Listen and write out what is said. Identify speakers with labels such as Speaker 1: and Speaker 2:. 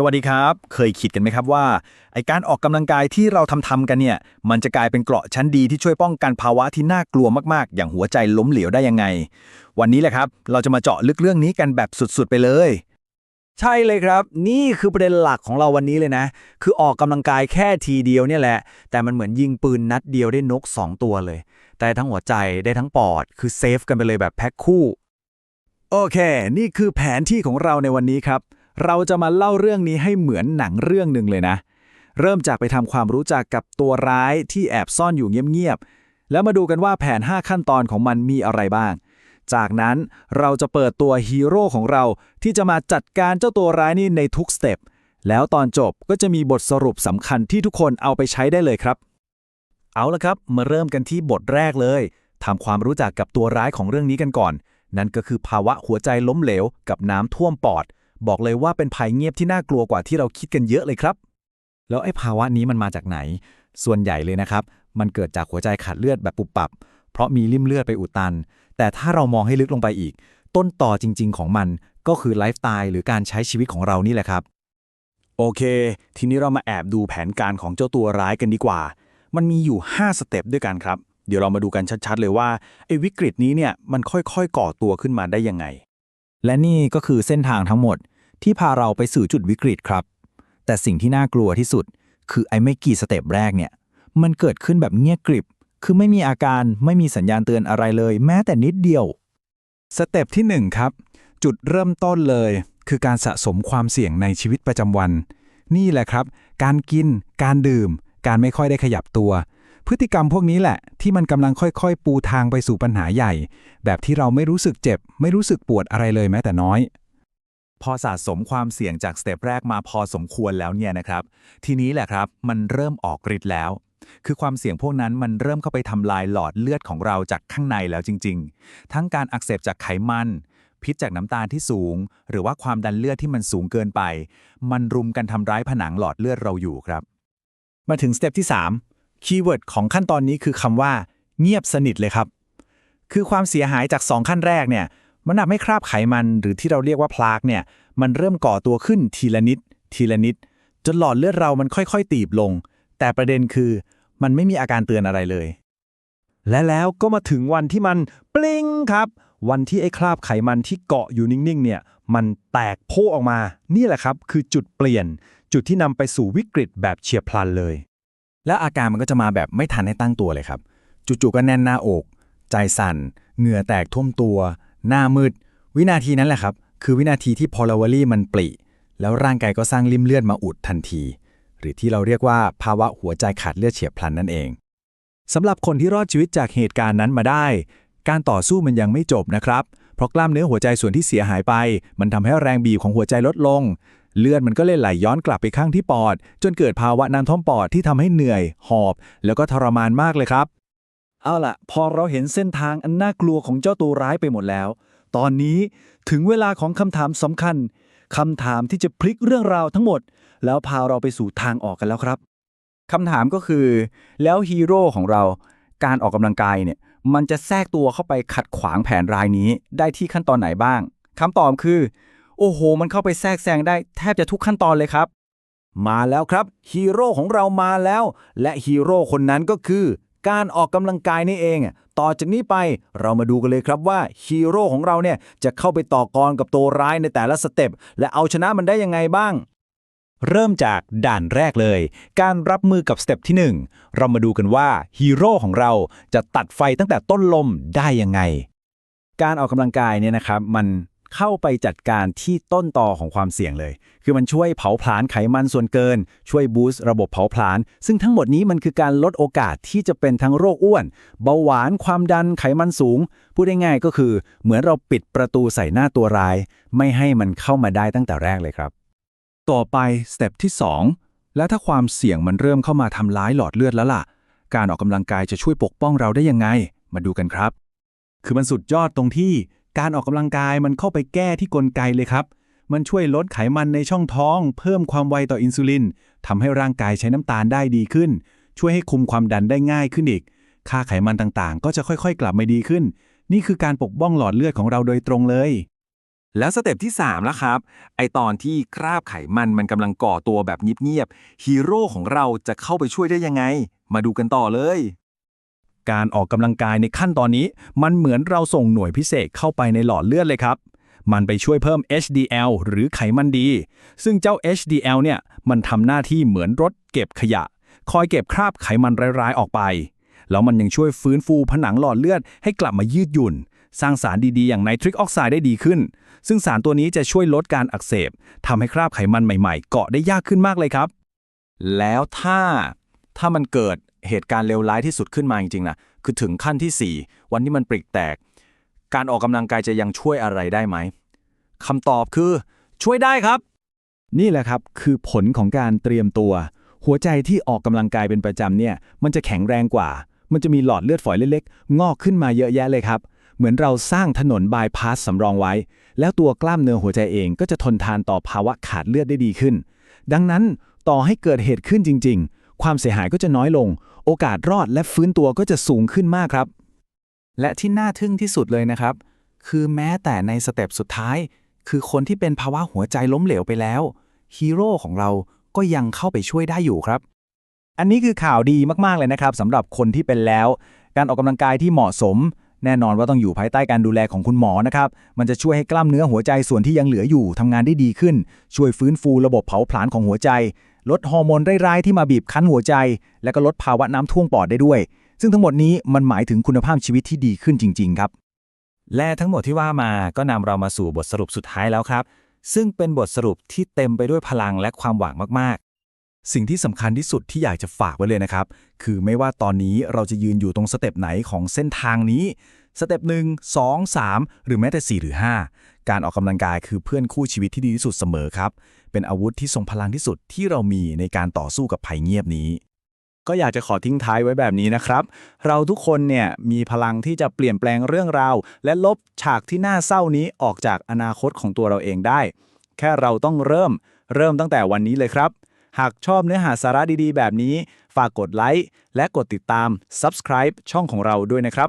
Speaker 1: สวัสดีครับ เคยคิดกันไหมครับว่าไอการออกกำลังกายที่เราทำทำกันเนี่ย มันจะกลายเป็นเกราะชั้นดีที่ช่วยป้องกันภาวะที่น่ากลัวมากๆ อย่างหัวใจล้มเหลวได้ยังไง วันนี้แหละครับ เราจะมาเจาะลึกเรื่องนี้กันแบบสุดๆไปเลย
Speaker 2: ใช่เลยครับ นี่คือประเด็นหลักของเราวันนี้เลยนะ คือออกกำลังกายแค่ทีเดียวเนี่ยแหละ แต่มันเหมือนยิงปืนนัดเดียวได้นก 2 ตัวเลย แต่ทั้งหัวใจได้ทั้งปอด คือเซฟกันไปเลยแบบแพ็คคู่
Speaker 1: โอเค นี่คือแผนที่ของเราในวันนี้ครับ เราจะมาเล่าเรื่องนี้ให้เหมือนหนังเรื่องหนึ่งเลยนะ เริ่มจากไปทำความรู้จักกับตัวร้ายที่แอบซ่อนอยู่เงียบๆ แล้วมาดูกันว่าแผน 5 ขั้นตอนของมันมีอะไรบ้าง จากนั้นเราจะเปิดตัวฮีโร่ของเราที่จะมาจัดการเจ้าตัวร้ายนี่ในทุกสเต็ป แล้วตอนจบก็จะมีบทสรุปสำคัญที่ทุกคนเอาไปใช้ได้เลยครับ เอาละครับ มาเริ่มกันที่บทแรกเลยทำความรู้จักกับตัวร้ายของเรื่องนี้กันก่อน นั่นก็คือภาวะหัวใจล้มเหลวกับน้ำท่วมปอด บอกเลยว่าเป็นภัยเงียบที่น่ากลัวกว่าที่เราคิดกันเยอะเลยครับ แล้วไอ้ภาวะนี้มันมาจากไหน ส่วนใหญ่เลยนะครับ มันเกิดจากหัวใจขาดเลือดแบบปุบปับ เพราะมีริ่มเลือดไปอุดตัน แต่ถ้าเรามองให้ลึกลงไปอีก ต้นต่อจริง ๆ ของมันก็คือไลฟ์สไตล์หรือการใช้ชีวิตของเรานี่แหละครับ โอเค ทีนี้เรามาแอบดูแผนการของเจ้าตัวร้ายกันดีกว่า มันมีอยู่ 5 สเต็ปด้วยกันครับ เดี๋ยวเรามาดูกันชัดๆ เลยว่าไอ้วิกฤตนี้เนี่ยมันค่อยๆ ก่อตัวขึ้นมาได้ยังไง และนี่ก็คือเส้นทางทั้งหมดที่พาเราไปสู่จุดวิกฤตครับ แต่สิ่งที่น่ากลัวที่สุด คือไอ้ไม่กี่สเต็ปแรกเนี่ย มันเกิดขึ้นแบบเงียบกริบ คือไม่มีอาการไม่มีสัญญาณเตือนอะไรเลย แม้แต่นิดเดียว สเต็ปที่ 1 ครับ จุดเริ่มต้นเลย คือการสะสมความเสี่ยงในชีวิตประจำวัน นี่แหละครับ การกิน การดื่ม การไม่ค่อยได้ขยับตัว พฤติกรรมพวกนี้แหละ ที่มันกำลังค่อยๆ ปูทางไปสู่ปัญหาใหญ่ แบบที่เราไม่รู้สึกเจ็บ ไม่รู้สึกปวดอะไรเลยแม้แต่น้อย พอสะสมความเสี่ยงจากสเต็ปแรกมาพอสมควรแล้วเนี่ยนะครับ ทีนี้แหละครับมันเริ่มออกฤทธิ์แล้ว คือความเสี่ยงพวกนั้นมันเริ่มเข้าไปทำลายหลอดเลือดของเราจากข้างในแล้วจริง ๆ ทั้งการอักเสบจากไขมัน พิษจากน้ำตาลที่สูง หรือว่าความดันเลือดที่มันสูงเกินไป มันรุมกันทำร้ายผนังหลอดเลือดเราอยู่ครับ มาถึงสเต็ปที่ 3 คีย์เวิร์ดของขั้นตอนนี้คือคำว่า เงียบสนิทเลยครับ คือความเสียหายจาก 2 ขั้นแรกเนี่ยมันทำให้คราบไขมันหรือที่เราเรียกว่าพลากเนี่ยมันเริ่มก่อตัวขึ้นทีละนิด ทีละนิด จนหลอดเลือดเรามันค่อยๆ ตีบลง แต่ประเด็นคือ มันไม่มีอาการเตือนอะไรเลย และแล้วก็มาถึงวันที่มันปลิ้งครับ วันที่ไอ้คราบไขมันที่เกาะอยู่นิ่งๆเนี่ยมันแตกโพออกมา นี่แหละครับ คือจุดเปลี่ยน จุดที่นำไปสู่วิกฤตแบบเฉียบพลันเลย และอาการมันก็จะมาแบบไม่ทันให้ตั้งตัวเลยครับจู่ๆก็แน่นหน้าอก ใจสั่น เหงื่อแตกท่วมตัว หน้ามืด วินาทีนั้นแหละครับ คือวินาทีที่พอลาวารี่มันปริแล้วร่างกายก็สร้างริ่มเลือดมาอุดทันที หรือที่เราเรียกว่าภาวะหัวใจขาดเลือดเฉียบพลันนั่นเองสำหรับคนที่รอดชีวิตจากเหตุการณ์นั้นมาได้ การต่อสู้มันยังไม่จบนะครับ เพราะกล้ามเนื้อหัวใจส่วนที่เสียหายไป มันทำให้แรงบีบของหัวใจลดลง เลือดมันก็เลยไหลย้อนกลับไปข้างที่ปอด จนเกิดภาวะน้ำท่วมปอดที่ทำให้เหนื่อย หอบ แล้วก็ทรมานมากเลยครับ เอาล่ะ พอเราเห็นเส้นทางอันน่ากลัวของเจ้าตัวร้ายไปหมดแล้ว ตอนนี้ถึงเวลาของคำถามสำคัญคำถามที่จะพลิกเรื่องราวทั้งหมด แล้วพาเราไปสู่ทางออกกันแล้วครับคำถามก็คือ แล้วฮีโร่ของเราการออกกำลังกายเนี่ยมันจะแทรกตัวเข้าไปขัดขวางแผนรายนี้ได้ที่ขั้นตอนไหนบ้างคำตอบคือ โอ้โห มันเข้าไปแทรกแซงได้แทบจะทุกขั้นตอนเลยครับ มาแล้วครับฮีโร่ของเรามาแล้ว และฮีโร่คนนั้นก็คือ การออกกำลังกายนี่เอง ต่อจากนี้ไปเรามาดูกันเลยครับว่าฮีโร่ของเราเนี่ยจะเข้าไปต่อกรกับตัวร้ายในแต่ละสเต็ปและเอาชนะมันได้ยังไงบ้างเริ่มจากด่านแรกเลย การรับมือกับสเต็ปที่ 1 เรามาดูกันว่าฮีโร่ของเราจะตัดไฟตั้งแต่ต้นลมได้ยังไง การออกกำลังกายเนี่ยนะครับ มัน เข้าไปจัดการที่ต้นตอของความเสี่ยงเลย คือมันช่วยเผาผลาญไขมันส่วนเกิน ช่วยบูสต์ระบบเผาผลาญ ซึ่งทั้งหมดนี้มันคือการลดโอกาสที่จะเป็นทั้งโรคอ้วน เบาหวาน ความดัน ไขมันสูง พูดง่ายๆก็คือ เหมือนเราปิดประตูใส่หน้าตัวร้าย ไม่ให้มันเข้ามาได้ตั้งแต่แรกเลยครับ ต่อไปสเต็ปที่ 2 แล้วถ้าความเสี่ยงมันเริ่มเข้ามาทำร้ายหลอดเลือดแล้วล่ะ การออกกำลังกายจะช่วยปกป้องเราได้ยังไง มาดูกันครับ คือมันสุดยอดตรงที่ การออกกำลังกายมันเข้าไปแก้ที่กลไกเลยครับ มันช่วยลดไขมันในช่องท้อง เพิ่มความไวต่ออินซูลินทำให้ร่างกายใช้น้ำตาลได้ดีขึ้น ช่วยให้คุมความดันได้ง่ายขึ้นอีก ค่าไขมันต่างๆ ก็จะค่อยๆ กลับมาดีขึ้น นี่คือการปกป้องหลอดเลือดของเราโดยตรงเลย
Speaker 3: แล้วสเต็ปที่3ล่ะครับ ไอตอนที่คราบไขมันมันกำลังก่อตัวแบบเงียบๆฮีโร่ของเราจะเข้าไปช่วยได้ยังไง มาดูกันต่อเลย
Speaker 1: การออกกำลังกายในขั้นตอนนี้ มันเหมือนเราส่งหน่วยพิเศษเข้าไปในหลอดเลือดเลยครับ มันไปช่วยเพิ่ม HDL หรือไขมันดี ซึ่งเจ้า HDL เนี่ยมันทำหน้าที่เหมือนรถเก็บขยะ คอยเก็บคราบไขมันร้ายๆออกไป แล้วมันยังช่วยฟื้นฟูผนังหลอดเลือดให้กลับมายืดหยุ่น สร้างสารดีๆ อย่างไนทริกออกไซด์ได้ดีขึ้น ซึ่งสารตัวนี้จะช่วยลดการอักเสบทำให้คราบไขมันใหม่ๆ เกาะได้ยากขึ้นมากเลยครับ
Speaker 3: แล้วถ้า ถ้ามันเกิดเหตุการณ์เลวร้ายที่สุดขึ้นมาจริงๆนะคือถึงขั้นที่ 4 วันที่มันปริกแตก การออกกำลังกายจะยังช่วยอะไรได้ไหมคำตอบคือ ช่วยได้ครับ
Speaker 1: นี่แหละครับคือผลของการเตรียมตัว หัวใจที่ออกกำลังกายเป็นประจำเนี่ย มันจะแข็งแรงกว่า มันจะมีหลอดเลือดฝอยเล็กๆ งอกขึ้นมาเยอะแยะเลยครับ เหมือนเราสร้างถนนบายพาสสำรองไว้ แล้วตัวกล้ามเนื้อหัวใจเองก็จะทนทานต่อภาวะขาดเลือดได้ดีขึ้น ดังนั้นต่อให้เกิดเหตุขึ้นจริง ๆ ความเสียหายก็จะน้อยลง โอกาสรอดและฟื้นตัวก็จะสูงขึ้นมากครับ
Speaker 2: และที่น่าทึ่งที่สุดเลยนะครับ คือแม้แต่ในสเต็ปสุดท้าย คือคนที่เป็นภาวะหัวใจล้มเหลวไปแล้วฮีโร่ของเราก็ยังเข้าไปช่วยได้อยู่ครับ
Speaker 1: อันนี้คือข่าวดีมากๆเลยนะครับสำหรับคนที่เป็นแล้ว การออกกำลังกายที่เหมาะสม แน่นอนว่าต้องอยู่ภายใต้การดูแลของคุณหมอนะครับ มันจะช่วยให้กล้ามเนื้อหัวใจส่วนที่ยังเหลืออยู่ทำงานได้ดีขึ้น ช่วยฟื้นฟูระบบเผาผลาญของหัวใจ ลดฮอร์โมนร้ายๆที่มาบีบคั้นหัวใจ และก็ลดภาวะน้ำท่วมปอดได้ด้วย ซึ่งทั้งหมดนี้มันหมายถึงคุณภาพชีวิตที่ดีขึ้นจริง ๆ ครับ
Speaker 3: และทั้งหมดที่ว่ามาก็นำเรามาสู่บทสรุปสุดท้ายแล้วครับ ซึ่งเป็นบทสรุปที่เต็มไปด้วยพลังและความหวังมากๆ
Speaker 1: สิ่งที่สำคัญที่สุดที่อยากจะฝากไว้เลยนะครับ คือไม่ว่าตอนนี้เราจะยืนอยู่ตรงสเต็ปไหนของเส้นทางนี้สเต็ปหนึ่งสองสามหรือแม้แต่4หรือ5 การออกกำลังกายคือเพื่อนคู่ชีวิตที่ดีที่สุดเสมอครับ เป็นอาวุธที่ทรงพลังที่สุดที่เรามีในการต่อสู้กับภัยเงียบนี้ ก็อยากจะขอทิ้งท้ายไว้แบบนี้นะครับ เราทุกคนเนี่ยมีพลังที่จะเปลี่ยนแปลงเรื่องราว และลบฉากที่น่าเศร้านี้ออกจากอนาคตของตัวเราเองได้ แค่เราต้องเริ่ม เริ่มตั้งแต่วันนี้เลยครับหากชอบเนื้อหาสาระดีๆ แบบนี้ ฝากกดไลค์และกดติดตาม Subscribe ช่องของเราด้วยนะครับ